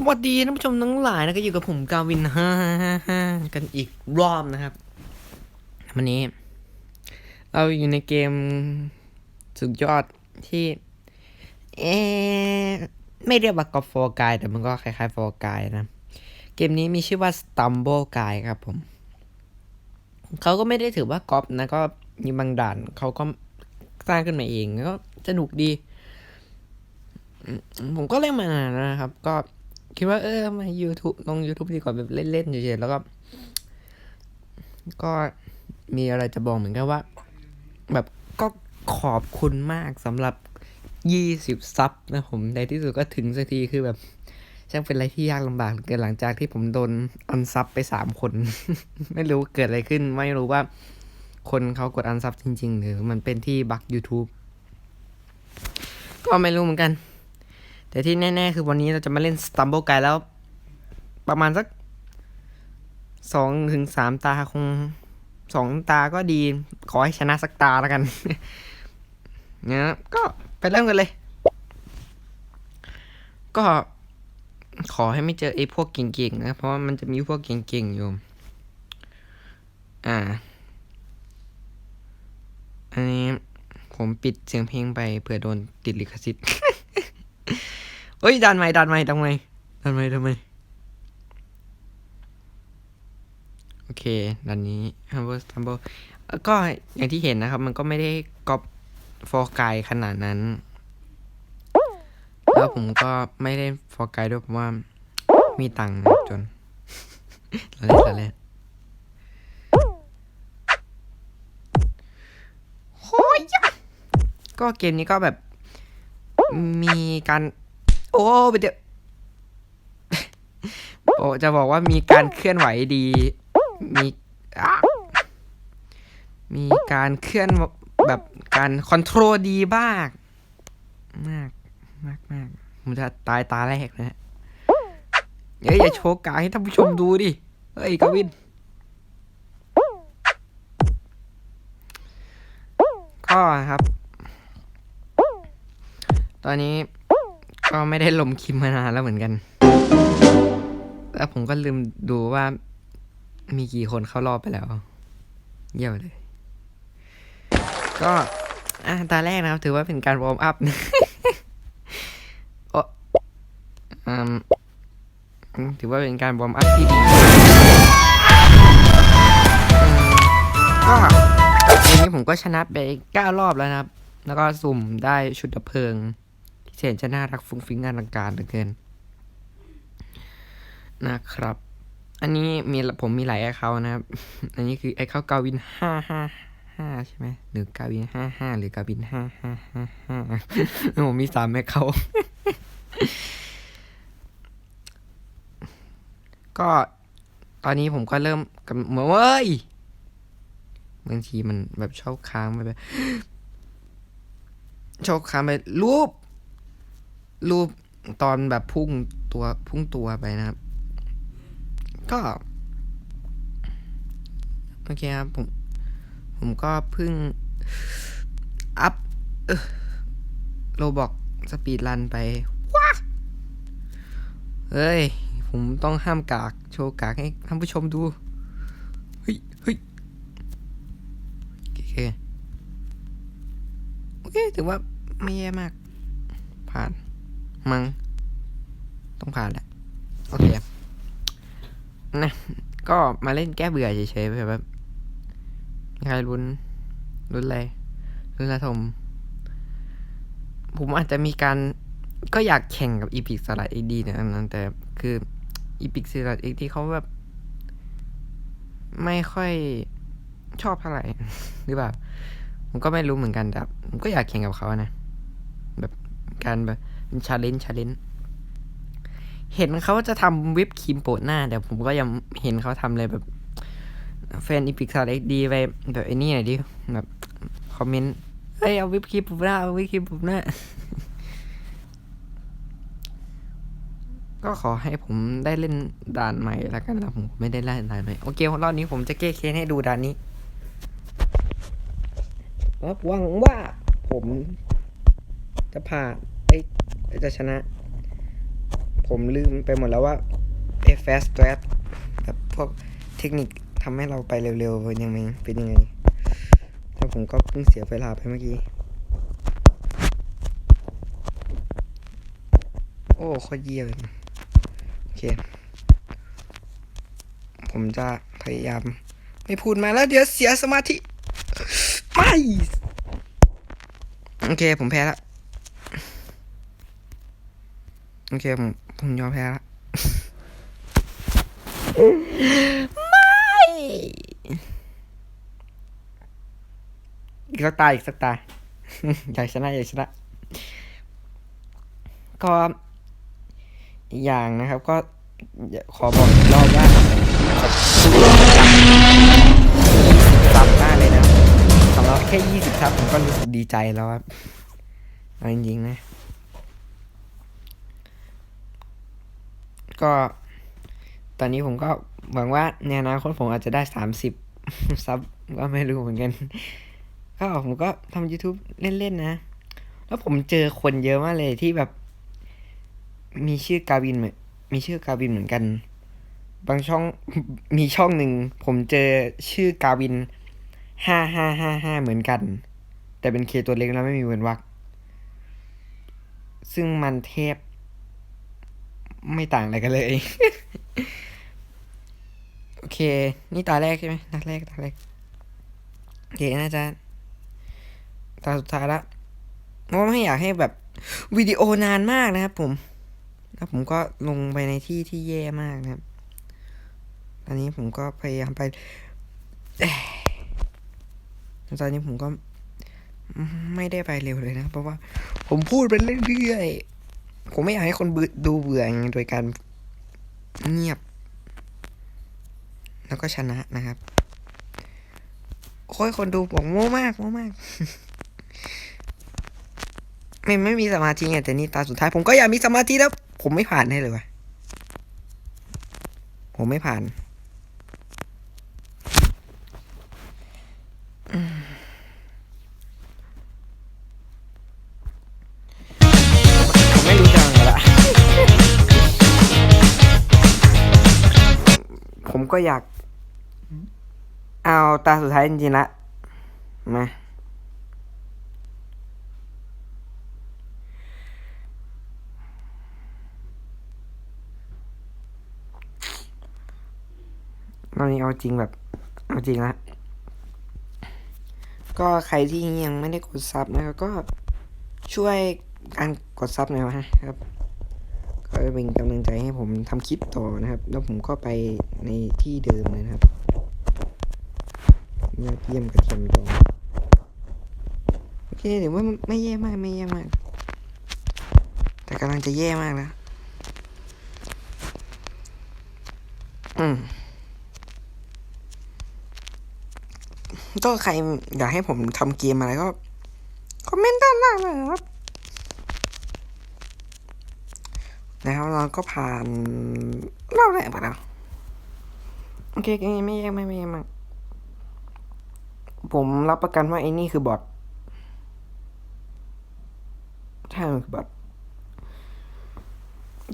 สวัสดีท่านผู้ชมทั้งหลายนะก็อยู่กับผมกาวินฮ่าฮ่าฮ่ากันอีกรอบนะครับ วันนี้ เราอยู่ในเกมสุดยอดที่ เอไม่เรียกว่ากอล์ฟโฟกายแต่มันก็คล้ายๆโฟกายนะ เกมนี้มีชื่อว่า Stumble Guy ครับผม เขาก็ไม่ได้ถือว่ากอล์ฟนะ ก็มีบางด่านเขาก็สร้างขึ้นมาเองก็สนุกดี ผมก็เล่นมานานนะครับ ก็ คิดว่าเออมา YouTube ลง YouTube ดีกว่าแบบเล่นๆเฉยๆแล้วก็ ก็มีอะไรจะบอกเหมือนกันว่า แบบก็ขอบคุณมากสำหรับ20ซับนะผมในที่สุดก็ถึงสักทีคือแบบ ช่างเป็นอะไรที่ยากลำบากเหลือเกินหลังจากที่ผมโดนอันซับไปสามคน ไม่รู้เกิดอะไรขึ้น ไม่รู้ว่า คนเขากดอันซับจริง ๆ หรือมันเป็นที่บั๊ก YouTube ก็ไม่รู้เหมือนกัน แต่ที่แน่ ๆ คือวันนี้เราจะมาเล่น Stumble Guy แล้ว ประมาณสักสองถึงสามตาคงสองตาก็ดี ขอให้ชนะสักตาแล้วกันเนี่ยก็ไปเริ่มกันเลย ก็ขอให้ไม่เจอไอ้พวกเก่งๆนะ เพราะว่ามันจะมีพวกเก่งๆอยู่อ่า อันนี้ผมปิดเสียงเพลงไปเผื่อโดนติดลิขสิทธิ์ เฮ้ยดันไหมดันไหมดันไหมดันไหมดันไหมโอเคดันนี้ humble stumble เอ่อก็อย่างที่เห็นนะครับ มันก็ไม่ได้ก๊อปฟอร์กายขนาดนั้น แล้วผมก็ไม่ได้ฟอร์กายด้วยเพราะว่ามีตังค์จนเราเล่นเราเล่นโอ้ยก็เกมนี้ก็แบบมีการ โอ้เดี๋ยวโอ้จะบอกว่ามีการเคลื่อนไหวดี มีมีการเคลื่อนแบบการคอนโทรลดีมาก มาก มากมากผมจะตายตาแรกนะฮะเฮ้ยอย่าโชว์กายให้ท่านผู้ชมดูดิ เฮ้ยกวิน ก็ครับ ตอนนี้ ก็ไม่ได้ลมคิมมานานแล้วเหมือนกัน แล้วผมก็ลืมดูว่า มีกี่คนเข้ารอบไปแล้ว เยี่ยมเลย ก็อะตาแรกนะครับ ถือว่าเป็นการวอร์มอัพโออืมถือว่าเป็นการวอร์มอัพที่ดีก็เกมนี้ผมก็ชนะไปเก้ารอบแล้วนะครับ แล้วก็สุ่มได้ชุดดับเพลิง เห็นจะน่ารักฟุ้งฟิ้งงานลังการเหลือเกิน นะครับ อันนี้มีผมมีหลายแอคเคาท์นะครับ อันนี้คือแอคเคาท์กาวินห้าห้าห้าใช่ไหมหรือกาวินห้าห้าหรือกาวินห้าห้าห้าห้าผมมีสามแอคเคาท์ก็ตอนนี้ผมก็เริ่มกับเหมือนเว้ยบางทีมันแบบชอบค้างไปแบบชอบค้างไปรูป รูปตอนแบบพุ่งตัวพุ่งตัวไปนะครับ ก็โอเคครับผม ผมก็เพิ่ง อัพโรบอกสปีดรันไปว้าเฮ้ย ผมต้องห้ามกาก โชว์กากให้ท่านผู้ชมดู เฮ้ยเฮ้ยโอเค โอเค ถือว่าไม่แย่มาก ผ่าน มังต้องผ่านแหละ โอเค นะ ก็มาเล่นแก้เบื่อเฉยๆแบบใครรุนรุนอะไรรุนระทม ผมอาจจะมีการก็อยากแข่งกับอีพิกสลัดเอ็กดีนะนั้น แต่คืออีพิกสลัดเอ็กที่เขาแบบ ไม่ค่อยชอบเท่าไหร่ หรือเปล่าผมก็ไม่รู้เหมือนกันแต่ผมก็อยากแข่งกับเขานะ แบบการแบบ เป็นชาเลนจ์ชาเลนจ์เห็นเขาจะทำวิปครีมโปะหน้า แต่ผมก็ยังเห็นเขาทำเลยแบบ แฟนอีพิกซาเอ็กดีไปแบบไอ้นี่หน่อยดิแบบคอมเมนต์เฮ้ยเอาวิปครีมโปะหน้าเอาวิปครีมโปะหน้า ก็ขอให้ผมได้เล่นด่านใหม่แล้วกันนะผมไม่ได้เล่นด่านใหม่โอเครอบนี้ผมจะแก้เคสให้ดูด่านนี้รับหวังว่าผมจะผ่านไอ้ จะชนะ ผมลืมไปหมดแล้วว่า fast strat แบบพวกเทคนิคทำให้เราไปเร็วๆเป็นยังไงเป็นยังไงแล้วผมก็เพิ่งเสียเวลาไปเมื่อกี้ โอ้โคตรเยี่ยมเลยโอเค ผมจะพยายาม ไม่พูดมาแล้วเดี๋ยวเสียสมาธิ ไม่ โอเค ผมแพ้และ โอเคผมผมยอมแพ้ละไม่อีกสักตาอีกสักตาอยากชนะอยากชนะ ก็อีกอย่างนะครับก็ขอบอกอีกรอบว่าขอบคุณซับมากเลยนะสำหรับแค่ยี่สิบซับผมก็รู้สึกดีใจแล้วครับเอาจริงๆนะ ก็ ตอนนี้ผมก็หวังว่าในอนาคตผมอาจจะได้สามสิบซับก็ไม่รู้เหมือนกัน ก็ผมก็ทำ YouTube เล่น ๆ นะ แล้วผมเจอคนเยอะมากเลยที่แบบ มีชื่อกาวินเหมือนมีชื่อกาวินเหมือนกัน บางช่องมีช่องหนึ่ง ผมเจอชื่อกาวินห้าห้าห้าห้าเหมือนกัน แต่เป็นเคตัวเล็กแล้วไม่มีเว้นวรรคซึ่งมันเทพ ไม่ต่างอะไรกันเลย โอเค นี่ตาแรกใช่ไหมตาแรกตาแรกโอเคน่าจะตาสุดท้ายละเพราะไม่อยากให้แบบวิดีโอนานมากนะครับ ผมแล้วผมก็ลงไปในที่ที่แย่มากนะครับ ตอนนี้ผมก็พยายามไปตอนนี้ผมก็ไม่ได้ไปเร็วเลยนะ เพราะว่าผมพูดไปเรื่อยๆ ผมไม่อยากให้คนเบื่อดูเบื่อไงโดยการเงียบ แล้วก็ชนะนะครับโอ้ยคนดูบอกโง่มากโง่มาก ไม่ไม่มีสมาธิไงแต่นี่ตาสุดท้าย ผมก็อยากมีสมาธิแล้ว ผมไม่ผ่านให้เลยวะผมไม่ผ่าน ก็อยาก เอาตาสุดท้ายจริงๆละมาตอนนี้เอาจริงแบบ เอาจริงละก็ใครที่ยังไม่ได้กดซับนะครับก็ช่วยการกดซับหน่อยนะครับ ก็เป็นกำลังใจให้ผมทำคลิปต่อนะครับ แล้วผมก็ไปในที่เดิมเลยนะครับยอดเยี่ยมกระเทียมดองโอเคเดี๋ยวว่าไม่แย่มากไม่แย่มาก แต่กำลังจะแย่มากแล้วอืมก็ใครอยากให้ผมทำเกมอะไรก็คอมเมนต์ด้านล่างเลยนะครับ แล้วเราก็ผ่านเล่าแหละไปแล้วโอเคไม่แย่ไม่ไม่แย่มากผมรับประกันว่าไอ้นี่คือบอทใช่มันคือบอท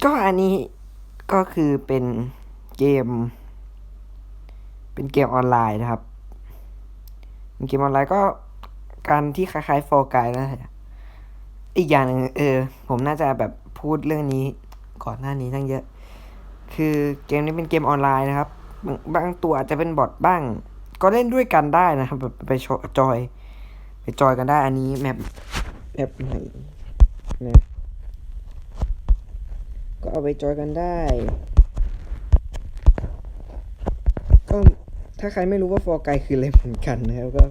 ก็อันนี้ก็คือเป็นเกม เป็นเกมออนไลน์นะครับเกมออนไลน์ก็การที่คล้ายๆ For Guy นะอีกอย่างหนึ่งเออ ผมน่าจะแบบพูดเรื่องนี้ ก่อนหน้านี้ตั้งเยอะ คือเกมนี้เป็นเกมออนไลน์นะครับ บางบางตัวอาจจะเป็นบอทบ้าง ก็เล่นด้วยกันได้นะครับแบบไปชจอย ไปจอยกันได้ อันนี้แมปแมปไหนนะก็เอาไปจอยกันได้ ก็ถ้าใครไม่รู้ว่าฟอร์ไกคืออะไรเหมือนกันนะครับก็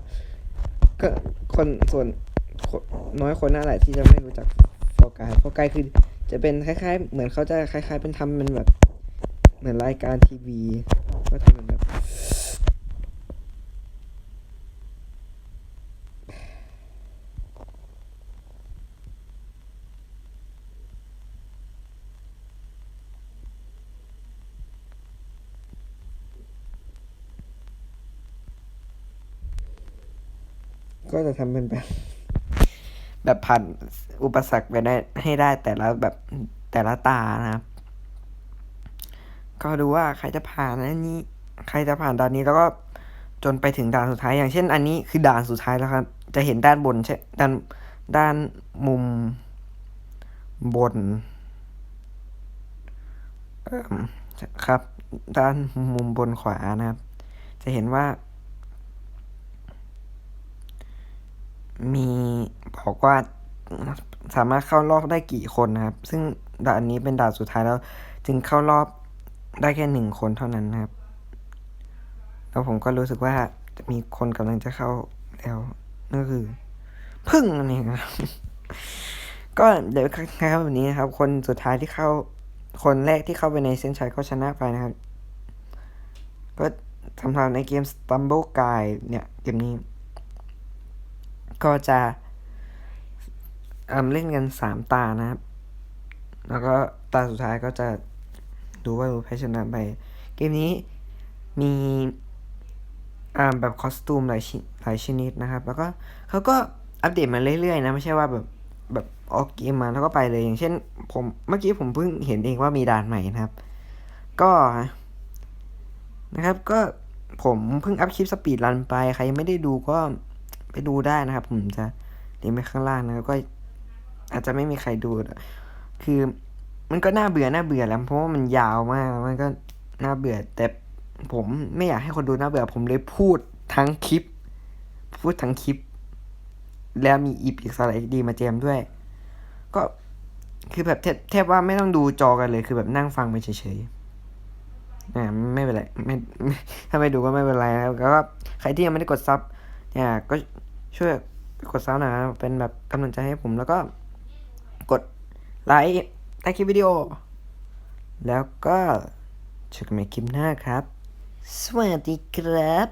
ก็คนส่วนนน้อยคนน่าแหละที่จะไม่รู้จักฟอร์ไกฟอร์ไกคือ จะเป็นคล้ายๆ เหมือนเขาจะคล้าย ๆ เป็นทำเป็นแบบ เหมือนรายการทีวีก็ทำเป็นแบบก็จะทำเป็นแบบ แบบผ่านอุปสรรคไปได้ให้ได้แต่ละแบบแต่ละตานะครับ ก็ดูว่าใครจะผ่านอันนี้ ใครจะผ่านด่านนี้แล้วก็จนไปถึงด่านสุดท้ายอย่างเช่น อันนี้คือด่านสุดท้ายแล้วครับ จะเห็นด้านบนใช่ด้านด้านมุมบนครับ ด้านมุมบนขวานะครับ จะเห็นว่า มี บอกว่าสามารถเข้ารอบได้กี่คนนะครับ ซึ่งด่านนี้เป็นด่านสุดท้ายแล้ว จึงเข้ารอบได้แค่หนึ่งคนเท่านั้นนะครับ แล้วผมก็รู้สึกว่าจะมีคนกำลังจะเข้าแล้วนั่นก็คือพึ่งนั่นเองครับ ก็เดี๋ยวคล้ายๆแบบนี้นะครับ คนสุดท้ายที่เข้า คนแรกที่เข้าไปในเส้นชัยก็ชนะไปนะครับ ก็สำหรับในเกม Stumble Guy เนี่ย เกมนี้ ก็จะ อิ่มเล่นกันสามตานะครับ แล้วก็ตาสุดท้ายก็จะดูว่าแพ้ชนะไป เกมนี้มีอ่าแบบคอสตูมหลายชิหลายชนิดนะครับ แล้วก็เขาก็อัปเดตมาเรื่อยๆนะ ไม่ใช่ว่าแบบแบบออกเกมมาแล้วก็ไปเลยอย่างเช่น ผมเมื่อกี้ผมเพิ่งเห็นเองว่ามีด่านใหม่นะครับ ก็นะครับก็ผมเพิ่งอัพคลิปสปีดรันไป ใครยังไม่ได้ดูก็ไปดูได้นะครับ ผมจะลิงก์ไว้ข้างล่างนะครับก็ อาจจะไม่มีใครดู คือมันก็น่าเบื่อน่าเบื่อแล้วเพราะว่ามันยาวมากมันก็น่าเบื่อ แต่ผมไม่อยากให้คนดูน่าเบื่อ ผมเลยพูดทั้งคลิป พูดทั้งคลิป แล้วมีอีพิกสไลด์ดีมาแจมด้วย ก็คือแบบแทบว่าไม่ต้องดูจอกันเลย คือแบบนั่งฟังไปเฉยๆอ่าไม่เป็นไรไม่ถ้าไม่ดูก็ไม่เป็นไรแล้วก็ใครที่ยังไม่ได้กดซับเนี่ยก็ช่วยกดซับหนะครับเป็นแบบกำลังใจให้ผมแล้วก็ กดไลค์ใต้คลิปวิดีโอ แล้วก็เจอกันใหม่คลิปหน้าครับ สวัสดีครับ